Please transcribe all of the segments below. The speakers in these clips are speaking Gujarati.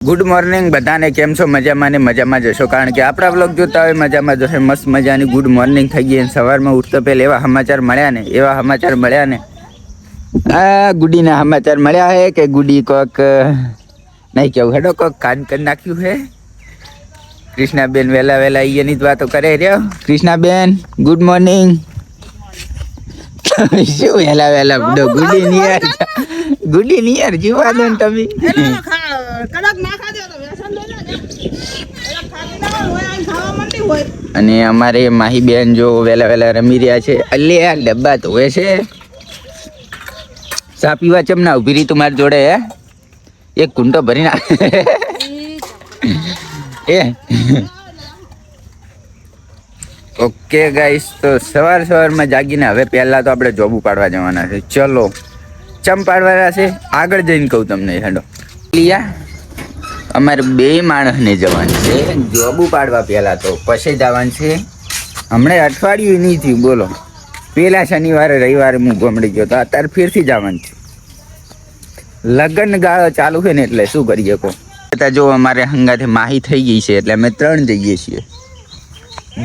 ગુડ મોર્નિંગ બધાને કેમ છો? મજામાં ને મજામાં જશો? કારણ કે આપણા બ્લોગ જોતા હોય મજામાં જશે. મસ્ત મજાની ગુડ મોર્નિંગ થઈ ગઈ અને સવારમાં ઉઠતો પહેલાં એવા સમાચાર મળ્યા ને એવા સમાચાર મળ્યા ને. આ ગુડીના સમાચાર મળ્યા હે કે ગુડી કોક નહીં કેવું હેડો કોક કાન કરી નાખ્યું હે. કૃષ્ણાબેન વહેલા વહેલા અહીંયાની જ વાતો કરે રહ્યો. કૃષ્ણાબેન ગુડ મોર્નિંગ શું વહેલા વહેલા ગુડી નિયર ગુડી નિયર જીવા દો ને તમે. અને અમારે માહી બેન જો વહેલા વહેલા રમી રહ્યા છે. અલે આ ડબ્બા ધોવે છે. ચા પીવા ચમ ના ઊભી રહી તમારી જોડે, હે? એક કુંટો ભરી ના એ. ઓકે ગાઈસ તો સવાર સવારમાં જાગીને હવે પહેલા તો આપણે જોબ ઉપાડવા જવાના છે. ચલો. ચમ પાડવાના છે? આગળ જઈને કહું તમને, હેડો. લિયા. અમારે બે માણસને જવાનું છે. જોબ ઉપાડવા પહેલા તો પછી જવાનું છે. હમણાં અઠવાડિયું નહીં થયું, બોલો. પહેલાં શનિવારે, રવિવારે હું ગમડી ગયો તો અત્યારે ફેરથી જવાનું છે. લગ્ન ગાળો ચાલુ છે ને એટલે શું કરીએ કો છતાં જો અમારે હંગાથે માહી થઈ ગઈ છે એટલે અમે ત્રણ જઈએ છીએ.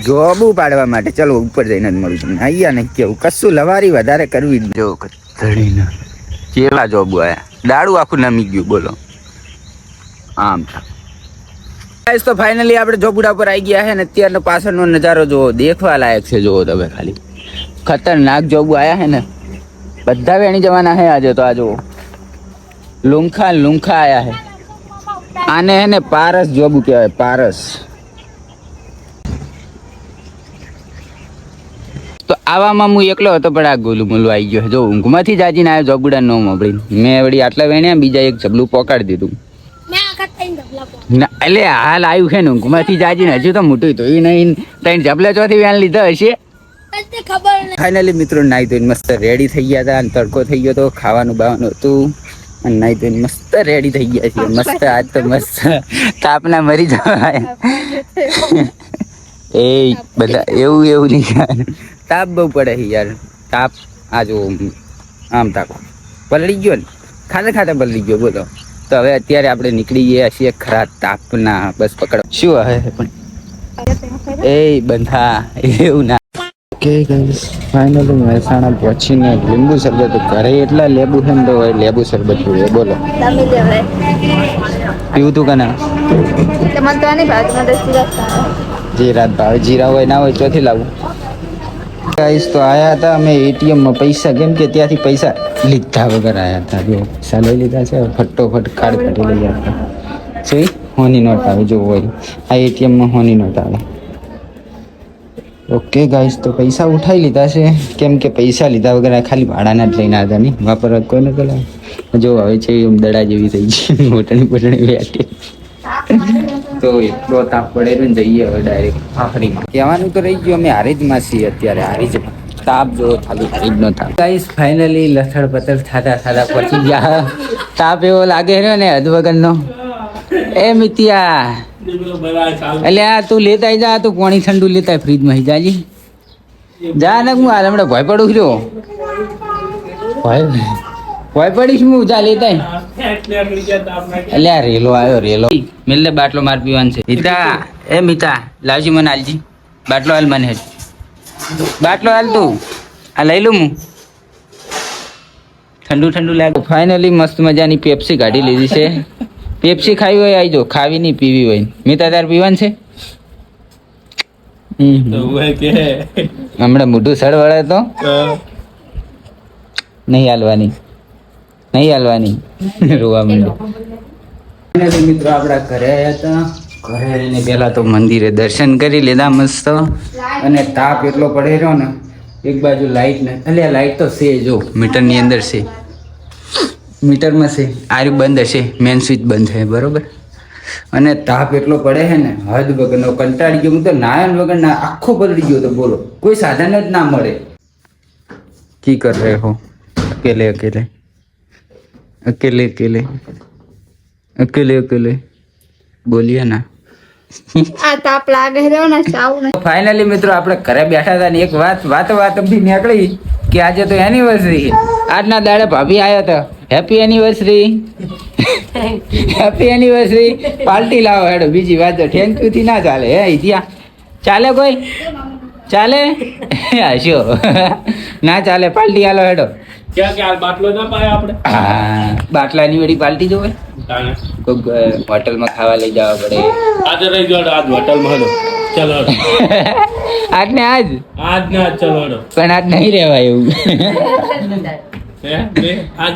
જોબ ઉપાડવા માટે ચલો ઉપર જઈને જ મળું તમને. અહીંયા નહીં કેવું, કશું લવારી વધારે કરવી જ કેવા જોબ આયા દાડું આખું નમી ગયું, બોલો. આમ. ગાઈસ તો ફાઇનલી આપણે જોબુડા પર આવી ગયા છે ને અત્યારનો પાછળનો નજારો જોવો, દેખવા લાયક છે, જોવો તમે ખાલી. ખતરનાક જોબુ આયા છે ને. બધા વેણી જવાના છે આજે તો, આ જોવો લુંખા લુંખા આયા છે આને હે ને પારસ જોબુ કહેવાય, પારસ. તો આવામાં હું એકલો હતો, પણ આ ગોલું મોલું આવી ગયો જો ઊંઘમાંથી જાજીને આવ્યો જોબુડા નો મોબળી મેં વળી આટલા વેણ્યા બીજા એક જબલું પોકાડી દીધું મેં આખા ત્રણ ઢગલા પો- ના એટલે હાલ આવ્યું છે ને ઊંઘમાંથી જાજી ને હજુ તો મોટું તો એ નહીં ત્રણ જબલે ચોથી વેન લીધા હશે. ફાઇનલી મિત્રો નાઈ ધોઈને મસ્ત રેડી થઈ ગયા હતા અને તડકો થઈ ગયો તો ખાવાનું બાવાનું હતું. અને નાઈ ધોઈને મસ્ત રેડી થઈ ગયા છીએ. મસ્ત આજ તો મસ્ત. તાપના મરી જવાય. એ બધા એવું એવું નહીં યાર. તાપ બહુ પડે છે યાર. તાપ આ જો આમ તાપ. પલળી ગયો ને? ખાતે ખાતે પલળી ગયો બોલો. તો હવે અત્યારે આપણે નીકળી ગયા છીએ ખરા તાપના બસ પકડો. શું હવે પણ? એ બંધા એવું ના. ઓકે ગાઈસ ફાઇનલી મહેસાણા પહોંચીને લીંબુ શરબત ઘરે એટલા લેબુ છે ને તો હોય લેબુ શરબત જોઈએ બોલો. પીવું તું કને. જીરા ભાવે જીરા હોય ના હોય ચોથી લાવું. ગાઈસ તો આયા હતા અમે એટીએમમાં પૈસા, કેમ કે ત્યાંથી પૈસા લીધા વગર આયા હતા. જો, પૈસા લઈ લીધા છે ફટોફટ કાર્ડ કાઢી લઈ હતા જોઈ હોની નોટ આવે, જો હોય. આ એટીએમમાં હોની નોટ આવે. ઓકે ગાઈસ તો પૈસા ઉઠાવી લીધા છે. કેમ કે પૈસા લીધા વગર આ ખાલી ભાડાના જ લઈને આવતા નહીં વાપરવા કોઈ ન પેલા જો, હવે છે દડા જેવી થઈ ગઈ. મોટણી પોટણી બેઠી તો એટલો તાપ પડે ને જઈએ હવે ડાયરેક્ટ આખરીમાં કહેવાનું તો રહી ગયું, અમે હારીજમાં છીએ અત્યારે હારીજમાં તાપ જો ખાલી હારીજનો તાપ. ગાઈસ ફાઇનલી લથડ પથડ થાતા થાતા પહોંચી ગયા. તાપ એવો લાગે રહ્યો ને હદ વગરનો. એ મિતિયા. એટલે આ તું લેતા જા તું પાણી ઠંડુ લેતા ફ્રીજમાં જાજી. જા ને હું હાલ હમણાં ભય પડું રહ્યો ભય? ભય પડીશ હું, જા લેતા આય. રેલો આવ્યો રેલો. મિલને બાટલો માર પીવાનું છે. મિતા એ મિતા લાવજી મને હાલજી બાટલો હાલ મને હેડ. બાટલો હાલ તું. આ લઈ લઉં હું. ઠંડુ ઠંડુ લાગે. ફાઇનલી મસ્ત મજાની પેપ્સી કાઢી લીધી છે. પેપ્સી ખાવી હોય આવી જો. ખાવી નહીં પીવી હોય. મિતા તાર પીવાનું છે? હમણાં મોઢું સડ વળે તો નહીં હાલવાની. નહીં હાલવાની. રોવા માંડ્યો મિત્રો આપણા ઘરે આવ્યા હતા. ઘરે આવીને પહેલાં તો મંદિરે દર્શન કરી લીધા મસ્ત. અને તાપ એટલો પડે રહ્યો ને એક બાજુ લાઈટ ને એટલે લાઈટ તો છે જો મીટરની અંદર છે. મીટરમાં છે. આર્યું બંધ હશે મેન સ્વિચ બંધ છે બરોબર? અને તાપ એટલો પડે છે ને હદ વગરનો કંટાળી ગયો. હું તો નાયન વગર ના આખો પલળી ગયો તો બોલો. કોઈ સાધન જ ના મળે. કી કર રહે હો? અકેલે અકેલે. अकेले अकेले अकेले अकेले बोलिए ना આ તાપ લાગે રહ્યો ને ચાવું ને ફાઇનલી મિત્રો આપણે ઘરે બેઠા હતા ને એક વાત વાત વાત બી નીકળી કે આજે તો એનિવર્સરી આજના દાડે ભાભી આવ્યા હતા happy anniversary happy anniversary party લાવો હેડો બીજી વાત થેન્ક યુ થી ના ચાલે હે ઇતિયા ચાલે કોઈ ચાલે હશો ના ચાલે પાર્ટી આલો હેડો ક્યાં ક્યાં? બાટલો ના પાય આપણે? હા બાટલાની વળી પાર્ટી જોવે? કોઈક હોટલમાં ખાવા લઈ જવા પડે. આજે રહી ગયો આજ હોટલમાં હલો. ચલો આજ ને આજ? આજ ને આજ ચલો પણ આજ નહીં રહેવાય એવું. હે? આજ